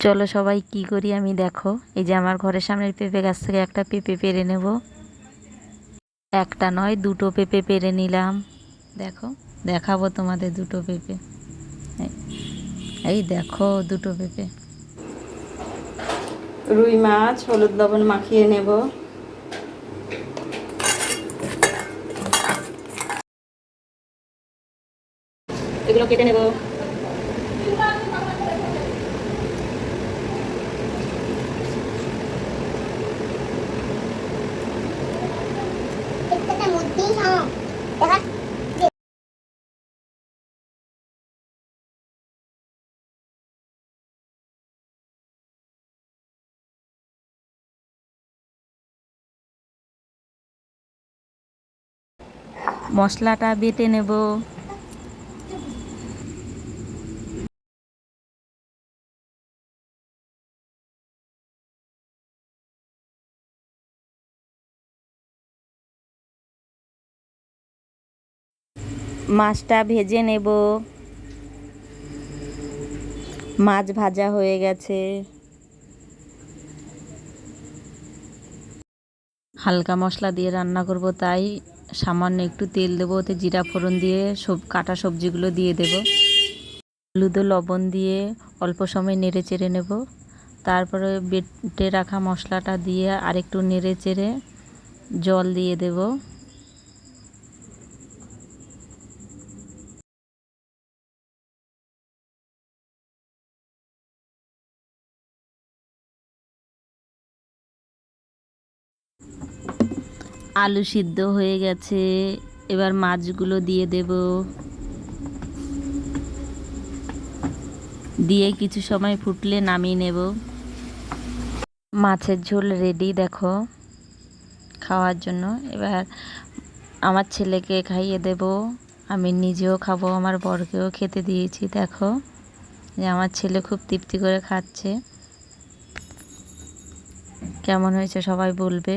চলো সবাই কি করি আমি দেখো। এই যে আমার ঘরের সামনের পেঁপে গাছ থেকে একটা পেঁপে পেরে নেব। একটা নয়, দুটো পেঁপে পেরে নিলাম। দেখো, দেখাবো তোমাদের দুটো পেঁপে। এই- দেখো দুটো পেঁপে। রুই মাছ, হলুদ লবণ মাখিয়ে নেব। এগুলো কেটে নেব একটা মধ্যেই হ্যাঁ দেখা মশলাটা বেটে নেব। মাছটা ভেজে নেব। মাছ ভাজা হয়ে গেছে। হালকা মশলা দিয়ে রান্না করব, তাই সামান্য একটু তেল দেবো, ওতে জিরা ফোড়ন দিয়ে সব, কাটা সবজিগুলো দিয়ে দেব। হলুদ লবণ দিয়ে অল্প সময় নেড়ে চেড়ে নেব। তারপরে বেটে রাখা মশলাটা দিয়ে আরেকটু নেড়ে চেড়ে জল দিয়ে দেব। আলু সিদ্ধ হয়ে গেছে। এবার মাছগুলো দিয়ে দেব। দিয়ে কিছু সময় ফুটলে নামিয়ে নেব। মাছের ঝোল রেডি দেখো, খাওয়ার জন্য। এবার আমার ছেলেকে খাইয়ে দেব। আমি নিজেও খাব, আমার বরকেও খেতে দিয়েছি, দেখো। যে আমার ছেলে খুব তৃপ্তি করে খাচ্ছে। কেমন হয়েছে সবাই বলবে।